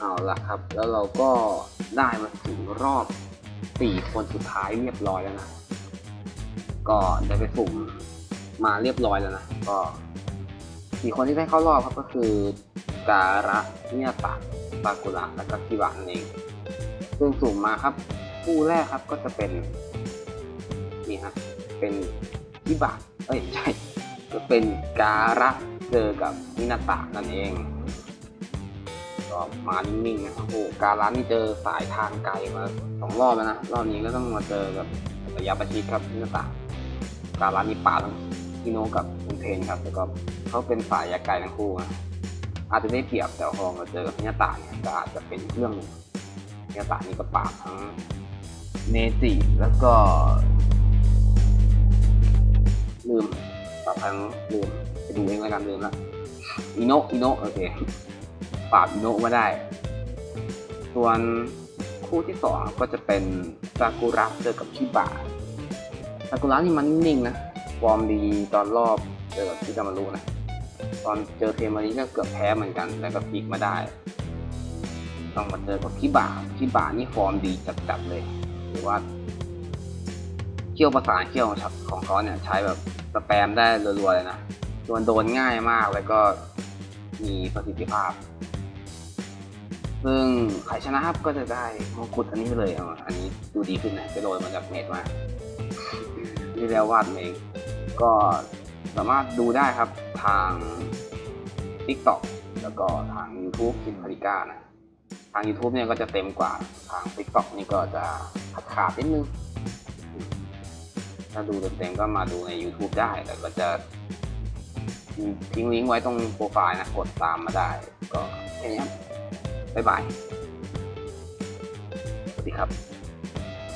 เอาละครับ แล้วเราก็ได้มาถึงรอบสี่คนสุดท้ายเรียบร้อยแล้วนะ ก็ได้ไปสุ่มมาเรียบร้อยแล้วนะ ก็สี่คนที่ได้เข้ารอบครับก็คือการะเนียตะซากุระและก็คิบะนั่นเอง ซึ่งสุ่มมาครับ คู่แรกครับก็จะเป็นนี่ฮะเป็นคิบะเอ้ยใช่ ก็เป็นการะเจอกับมินาตะนั่นเอง ก็มานิ่งๆนะครับโอ้โหการันนี่เจอสายทางไกลมาสองรอบแล้วนะรอบนี้ก็ต้องมาเจอกับระยะประชิดครับมินาตะการันนี่ป่าทั้งฮิโนกับอุนเทนครับแล้วก็เขาเป็นฝ่ายยาไกลทั้งคู่นะอาจจะได้เปรียบแต่พอมาเจอกับมินาตะเนี่ยก็อาจจะเป็นเรื่องหนึ่งมินาตะนี่ก็ปราบทั้งเนจิแล้วก็ ลืมปราบทั้งลืมไปดูเองแล้วกันลืมละอิโนอิโนโอเค ปราบอิโนะมาได้ ส่วนคู่ที่สองก็จะเป็นซากุระเจอกับชิบะซากุระนี่มันนิ่งนะ ฟอร์มดีตอนรอบเจอกับชิกามารุนะ ตอนเจอเทมารีก็เกือบแพ้เหมือนกัน แต่ก็พลิกมาได้ ต้องมาเจอกับชิบะชิบะนี่ฟอร์มดีจัดๆเลยหรือว่าเขี้ยวประสานเขี้ยวของเขาเนี่ยใช้แบบสแปมได้รัวๆเลยนะส่วนโดนง่ายมากแล้วก็มีประสิทธิภาพ ซึ่งใครชนะครับก็จะได้มงกุฎอันนี้เลยเอาอันนี้ดูดีขึ้นนะไปโรยมาจากเน็ตมาที่แล้ววาดเองก็สามารถดูได้ครับทาง TikTok แล้วก็ทาง YouTube คินพาริก้านะทาง YouTube เนี่ยก็จะเต็มกว่าทาง TikTok นี่ก็จะขาดขาดนิดนึง ถ้าดูเต็มๆก็มาดูใน YouTube ได้แต่ก็จะทิ้งลิงก์ไว้ตรงโปรไฟล์นะ กดตามมาได้ก็แค่นี้ครับ บ๊ายบาย สวัสดีครับ